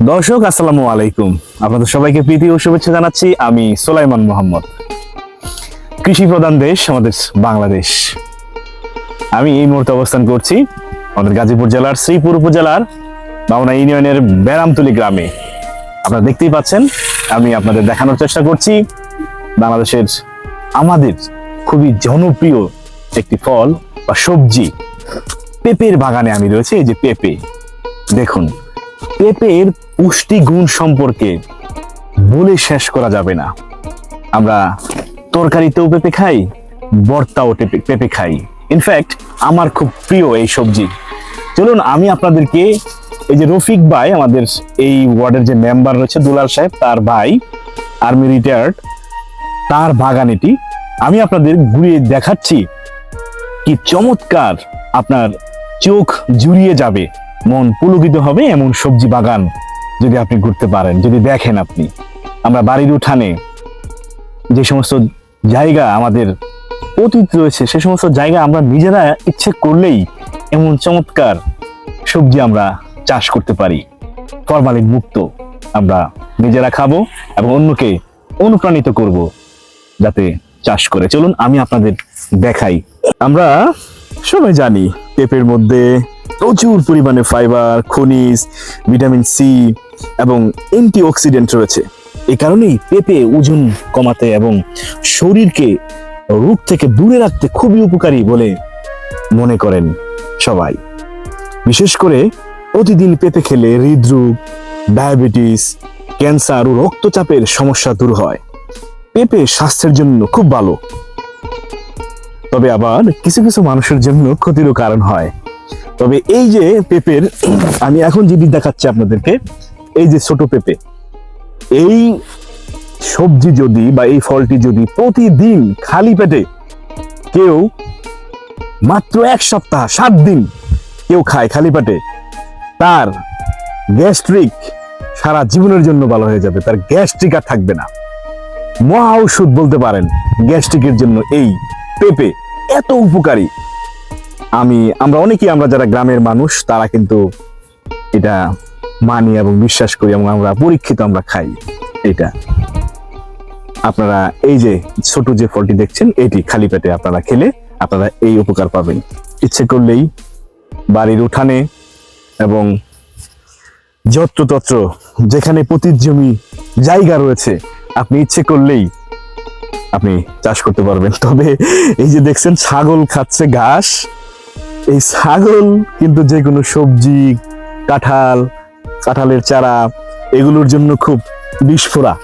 দর্শক, আসসালামু আলাইকুম। আপনাদের সবাইকে প্রীতি ও শুভেচ্ছা জানাচ্ছি। আমি সোলাইমান মোহাম্মদ। কৃষি প্রধান দেশ আমাদের বাংলাদেশ। আমি এই মুহূর্তে অবস্থান করছি আমাদের গাজীপুর জেলার শ্রীপুর উপজেলার বামনা ইউনিয়নের ব্যারামতুলি গ্রামে। আপনারা দেখতেই পাচ্ছেন, আমি আপনাদের দেখানোর চেষ্টা করছি। বাংলাদেশের আমাদের খুবই জনপ্রিয় একটি ফল বা সবজি, পেঁপের বাগানে আমি রয়েছে, এই যে পেঁপে। দেখুন। পেঁপের পুষ্টি গুণ সম্পর্কে বলে শেষ করা যাবে না। আমরা তরকারিতেও পেঁপে খাই বর্তাও পেঁপে খাই। ইনফ্যাক্ট আমার খুব প্রিয় এই সবজি। চলুন, আমি আপনাদেরকে এই যে রফিক ভাই, আমাদের এই ওয়ার্ডের যে মেম্বার রয়েছে, দুলাল সাহেব, তার ভাই আর্মি রিটায়ার্ড তার বাগান এটি আমি আপনাদের ঘুরিয়ে দেখাচ্ছি কি চমৎকার আপনার চোখ জুড়িয়ে যাবে। মন পুলকিত হবে এমন সবজি বাগান যদি আপনি ঘুরতে পারেন, যদি দেখেন আপনি। আমরা বাড়ির উঠানে যে সমস্ত জায়গা আমাদের অতীত রয়েছে, সে সমস্ত জায়গা আমরা নিজেরা ইচ্ছে করলেই এমন চমৎকার সবজি আমরা চাষ করতে পারি। ফরমালিন মুক্ত আমরা নিজেরা খাব এবং অন্যকে অনুপ্রাণিত করব যাতে চাষ করে। চলুন, আমি আপনাদের দেখাই। আমরা সবাই জানি পেঁপের মধ্যে প্রচুর পরিমাণে ফাইবার খনিজ ভিটামিন সি এবং অ্যান্টি অক্সিডেন্ট রয়েছে। এই কারণেই পেঁপে ওজন কমাতে এবং শরীরকে রোগ থেকে দূরে রাখতে খুবই উপকারী বলে মনে করেন সবাই। বিশেষ করে প্রতিদিন পেঁপে খেলে হৃদরোগ, ডায়াবেটিস, ক্যান্সার ও রক্তচাপের সমস্যা দূর হয়। পেঁপে স্বাস্থ্যের জন্য খুব ভালো। তবে আবার কিছু কিছু মানুষের জন্য ক্ষতিরও কারণ হয়। তবে এই যে পেঁপের, আমি এখন যেটি দেখাচ্ছি আপনাদেরকে, এই যে ছোট পেঁপে, এই সবজি যদি বা এই ফলটি যদি প্রতিদিন খালি পেটে কেউ মাত্র এক সপ্তাহ, সাত দিন কেউ খায় খালি পেটে, তার গ্যাস্ট্রিক সারা জীবনের জন্য ভালো হয়ে যাবে, তার গ্যাস্ট্রিক আর থাকবে না। মহা ঔষধ বলতে পারেন, গ্যাস্ট্রিকের জন্য এই পেঁপে এত উপকারী। আমি, আমরা অনেকেই, আমরা যারা গ্রামের মানুষ, তারা কিন্তু এটা মানি এবং বিশ্বাস করি এবং আমরা পরীক্ষিত আমরা খাই এটা। আপনারা এই যে ছোট যে ফলটি দেখছেন, এটি খালি পেটে আপনারা খেলে আপনারা এই উপকার পাবেন। ইচ্ছে করলেই বাড়ির উঠানে এবং যত্রতত্র যেখানে পতির জমি জায়গা রয়েছে, আপনি ইচ্ছে করলেই আপনি চাষ করতে পারবেন। তবে এই যে দেখছেন, ছাগল খাচ্ছে ঘাস এই ছাগল, কিন্তু যে কোনো সবজি, কাঁঠাল, কাঁঠালের চারা, এগুলোর জন্য খুব বিস্ফোরা।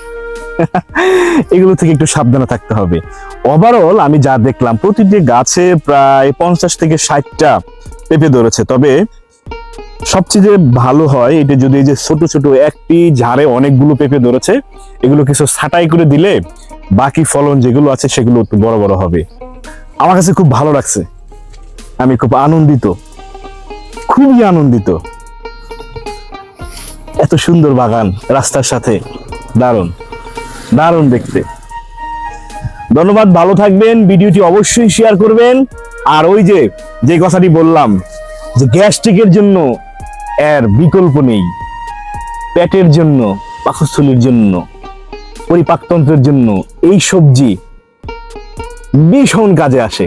এগুলো থেকে একটু সাবধানে থাকতে হবে। ওভারঅল আমি যা দেখলাম, প্রতিটি গাছে প্রায় পঞ্চাশ থেকে ষাটটা পেঁপে ধরেছে। তবে সবচেয়ে যে ভালো হয়, এটা যদি এই যে ছোট ছোট একটি ঝাড়ে অনেকগুলো পেঁপে ধরেছে, এগুলো কিছু ছাটাই করে দিলে বাকি ফলন যেগুলো আছে, সেগুলো একটু বড় বড় হবে। আমার কাছে খুব ভালো লাগছে। আমি খুব আনন্দিত, খুবই আনন্দিত। এত সুন্দর বাগান রাস্তার সাথে, দারুণ দারুণ দেখতে। ধন্যবাদ, ভালো থাকবেন, ভিডিওটি অবশ্যই শেয়ার করবেন। আর ওই যে যে কথাটি বললাম, যে গ্যাস্ট্রিকের জন্য এর বিকল্প নেই, পেটের জন্য, পাকস্থলীর জন্য, পরিপাকতন্ত্রের জন্য এই সবজি ভীষণ কাজে আসে।